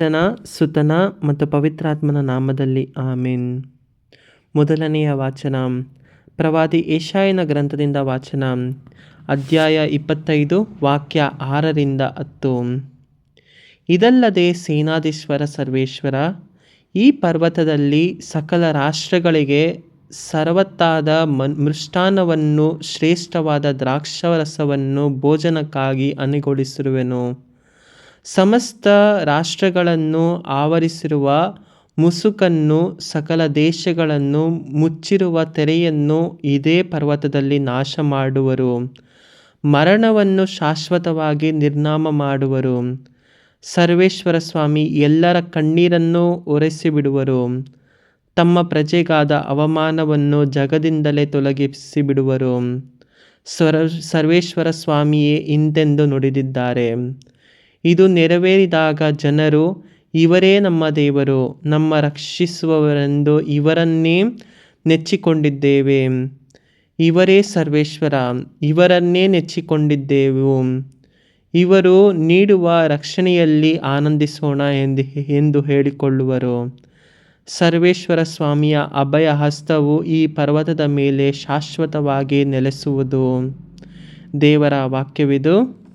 ಪಿತನ ಸುತನ ಮತ್ತು ಪವಿತ್ರಾತ್ಮನ ನಾಮದಲ್ಲಿ ಆಮೇನ್. ಮೊದಲನೆಯ ವಾಚನ, ಪ್ರವಾದಿ ಏಷಾಯನ ಗ್ರಂಥದಿಂದ ವಾಚನ, ಅಧ್ಯಾಯ ಇಪ್ಪತ್ತೈದು, ವಾಕ್ಯ ಆರರಿಂದ ಹತ್ತು. ಇದಲ್ಲದೆ ಸೇನಾದೀಶ್ವರ ಸರ್ವೇಶ್ವರ, ಈ ಪರ್ವತದಲ್ಲಿ ಸಕಲ ರಾಷ್ಟ್ರಗಳಿಗೆ ಸರ್ವತ್ತಾದ ಮನ್, ಮೃಷ್ಟಾನ್ನವನ್ನು ಶ್ರೇಷ್ಠವಾದ ದ್ರಾಕ್ಷಾರಸವನ್ನು ಭೋಜನಕ್ಕಾಗಿ ಅಣಿಗೊಳಿಸಿರುವೆನು ಸಮಸ್ತ ರಾಷ್ಟ್ರಗಳನ್ನು ಆವರಿಸಿರುವ ಮುಸುಕನ್ನು ಸಕಲ ದೇಶಗಳನ್ನು ಮುಚ್ಚಿರುವ ತೆರೆಯನ್ನು ಇದೇ ಪರ್ವತದಲ್ಲಿ ನಾಶ ಮಾಡುವರು. ಮರಣವನ್ನು ಶಾಶ್ವತವಾಗಿ ನಿರ್ನಾಮ ಮಾಡುವರು. ಸರ್ವೇಶ್ವರ ಸ್ವಾಮಿ ಎಲ್ಲರ ಕಣ್ಣೀರನ್ನು ಒರೆಸಿಬಿಡುವರು. ತಮ್ಮ ಪ್ರಜೆಗಾದ ಅವಮಾನವನ್ನು ಜಗದಿಂದಲೇ ತೊಲಗಿಸಿಬಿಡುವರು. ಸ್ವರ ಸರ್ವೇಶ್ವರ ಸ್ವಾಮಿಯೇ ಇಂತೆಂದು ನುಡಿದಿದ್ದಾರೆ. ಇದು ನೆರವೇರಿದಾಗ ಜನರು, ಇವರೇ ನಮ್ಮ ದೇವರು, ನಮ್ಮ ರಕ್ಷಿಸುವವರೆಂದು ಇವರನ್ನೇ ನೆಚ್ಚಿಕೊಂಡಿದ್ದೇವೆ. ಇವರೇ ಸರ್ವೇಶ್ವರ, ಇವರನ್ನೇ ನೆಚ್ಚಿಕೊಂಡಿದ್ದೆವು. ಇವರು ನೀಡುವ ರಕ್ಷಣೆಯಲ್ಲಿ ಆನಂದಿಸೋಣ ಎಂದು ಎಂದು ಹೇಳಿಕೊಳ್ಳುವರು. ಸರ್ವೇಶ್ವರ ಸ್ವಾಮಿಯ ಅಭಯ ಹಸ್ತವು ಈ ಪರ್ವತದ ಮೇಲೆ ಶಾಶ್ವತವಾಗಿ ನೆಲೆಸುವುದು. ದೇವರ ವಾಕ್ಯವಿದು.